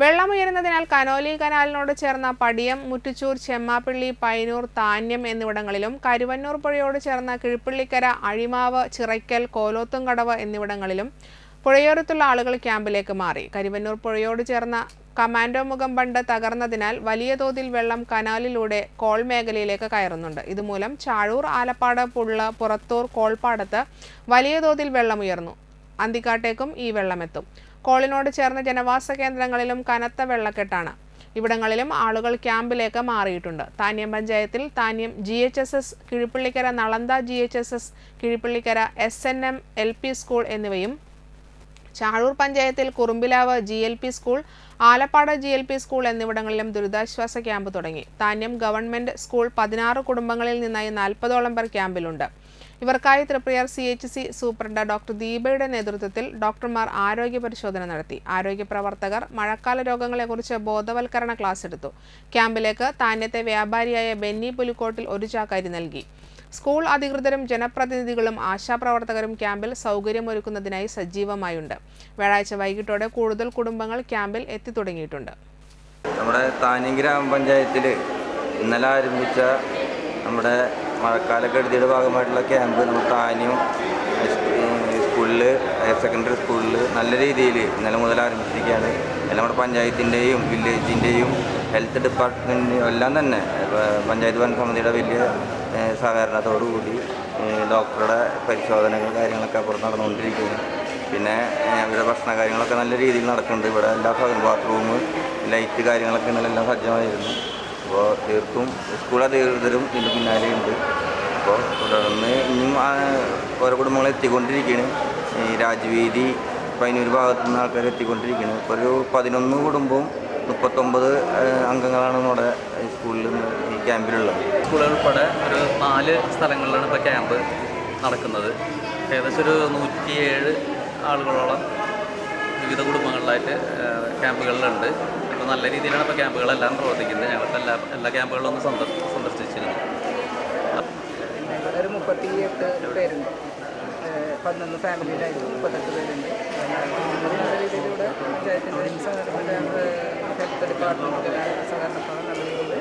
വെള്ളമുയരുന്നതിനാൽ Conolly കനാലിനോട് ചേർന്ന പടിയം മുറ്റിച്ചൂർ ചെമ്മാപ്പിള്ളി പൈനൂർ താന്യം എന്നിവിടങ്ങളിലും കരുവന്നൂർ പുഴയോട് ചേർന്ന കിഴിപ്പള്ളിക്കര അഴിമാവ് ചിറയ്ക്കൽ കോലോത്തുംകടവ് എന്നിവിടങ്ങളിലും പുഴയോരത്തുള്ള ആളുകൾ ക്യാമ്പിലേക്ക് മാറി. കരുവന്നൂർ പുഴയോട് ചേർന്ന കമാൻഡോ മുഖം ബണ്ട് തകർന്നതിനാൽ വലിയ തോതിൽ വെള്ളം കനാലിലൂടെ കോൾ മേഖലയിലേക്ക് കയറുന്നുണ്ട്. ഇതുമൂലം ചാഴൂർ ആലപ്പാട് പുള്ള പുറത്തൂർ കോൾപ്പാടത്ത് വലിയ തോതിൽ വെള്ളമുയർന്നു. അന്തിക്കാട്ടേക്കും ഈ വെള്ളമെത്തും. കോളിനോട് ചേർന്ന ജനവാസ കേന്ദ്രങ്ങളിലും കനത്ത വെള്ളക്കെട്ടാണ്. ഇവിടങ്ങളിലും ആളുകൾ ക്യാമ്പിലേക്ക് മാറിയിട്ടുണ്ട്. താന്യം പഞ്ചായത്തിൽ Thanyam G H S S Kizhippallikkara Nalanda G H S S Kizhippallikkara S N M L P school എന്നിവയും ചാഴൂർ പഞ്ചായത്തിൽ Kurumbilavu G L P school Alappad G L P school എന്നിവിടങ്ങളിലും ദുരിതാശ്വാസ ക്യാമ്പ് തുടങ്ങി. താന്യം ഗവൺമെന്റ് സ്കൂൾ പതിനാറ് കുടുംബങ്ങളിൽ നിന്നായി നാൽപ്പതോളം പേർ ക്യാമ്പിലുണ്ട്. ഇവർക്കായി Triprayar C H C superintendent doctor ദീപയുടെ നേതൃത്വത്തിൽ ഡോക്ടർമാർ ആരോഗ്യ പരിശോധന നടത്തി. ആരോഗ്യ പ്രവർത്തകർ മഴക്കാല രോഗങ്ങളെക്കുറിച്ച് ബോധവൽക്കരണ ക്ലാസ് എടുത്തു. ക്യാമ്പിലേക്ക് താന്യത്തെ വ്യാപാരിയായ ബെന്നി പുലിക്കോട്ടിൽ ഒരു ചാക്കരി നൽകി. സ്കൂൾ അധികൃതരും ജനപ്രതിനിധികളും ആശാപ്രവർത്തകരും ക്യാമ്പിൽ സൗകര്യമൊരുക്കുന്നതിനായി സജീവമായുണ്ട്. വ്യാഴാഴ്ച വൈകിട്ടോടെ കൂടുതൽ കുടുംബങ്ങൾ ക്യാമ്പിൽ എത്തിത്തുടങ്ങിയിട്ടുണ്ട്. നമ്മുടെ താനി ഗ്രാമപഞ്ചായത്തിൽ ഇന്നലെ ആരംഭിച്ച നമ്മുടെ മഴക്കാലക്കെടുതിയുടെ ഭാഗമായിട്ടുള്ള ക്യാമ്പ് നമ്മൾ താന്യം സ്കൂളിൽ ഹയർ സെക്കൻഡറി സ്കൂളിൽ നല്ല രീതിയിൽ ഇന്നലെ മുതൽ ആരംഭിച്ചിരിക്കുകയാണ്. എല്ലാം നമ്മുടെ പഞ്ചായത്തിന്റെയും വില്ലേജിന്റെയും ഹെൽത്ത് ഡിപ്പാർട്ട്മെന്റിന്റെയും എല്ലാം തന്നെ. പഞ്ചായത്ത് ഭരണ സമിതിയുടെ വലിയ സഹകരണത്തോടുകൂടി കൂടി ഡോക്ടറുടെ പരിശോധനകൾ കാര്യങ്ങളൊക്കെ അപ്പുറത്ത് നടന്നുകൊണ്ടിരിക്കുന്നു പിന്നെ ഇവിടെ ഭക്ഷണ കാര്യങ്ങളൊക്കെ നല്ല രീതിയിൽ നടക്കുന്നുണ്ട്. ഇവിടെ എല്ലാ ഭാഗവും ബാത്റൂം ലൈറ്റ് കാര്യങ്ങളൊക്കെ ഇന്നലെ എല്ലാം സജ്ജമായിരുന്നു. അപ്പോൾ തീർത്തും സ്കൂൾ അധികൃതരും ഇതിന്റെ പിന്നാലെയുണ്ട് അപ്പോൾ തുടർന്ന് ഇനിയും ഓരോ കുടുംബങ്ങളെ എത്തിക്കൊണ്ടിരിക്കുകയാണ്. ഈ രാജവീതി പതിനൊരു ഭാഗത്തു നിന്ന് ആൾക്കാർ എത്തിക്കൊണ്ടിരിക്കുകയാണ്. ഇപ്പോൾ ഒരു പതിനൊന്ന് കുടുംബവും മുപ്പത്തൊമ്പത് അംഗങ്ങളാണ് നമ്മുടെ സ്കൂളിൽ നിന്ന് ഈ ക്യാമ്പിലുള്ളത്. സ്കൂളുകൾ ഉൾപ്പെടെ ഒരു നാല് സ്ഥലങ്ങളിലാണ് ഇപ്പോൾ ക്യാമ്പ് നടക്കുന്നത്. ഏകദേശം ഒരു നൂറ്റിയേഴ് ആളുകളോളം വിവിധ കുടുംബങ്ങളിലായിട്ട് ക്യാമ്പുകളിലുണ്ട്. അപ്പോൾ നല്ല രീതിയിലാണ് ഇപ്പോൾ ക്യാമ്പുകളെല്ലാം പ്രവർത്തിക്കുന്നത്. ഞങ്ങൾക്ക് എല്ലാ എല്ലാ ക്യാമ്പുകളും ഒന്ന് സന്ദർശി സന്ദർശിച്ചിരുന്നു. ഒരു മുപ്പത്തി പേരുണ്ട്. പതിനൊന്ന് ഫാമിലിയിലായിരുന്നു മുപ്പത്തെട്ട് പേരുണ്ട്. നല്ല രീതിയിലൂടെ പഞ്ചായത്തിന്റെ സഹകരണത്തിന്റെ ഹെൽത്ത് ഡിപ്പാർട്ട്മെന്റിന്റെ സഹകരണത്തോടെ നല്ല രീതിയിൽ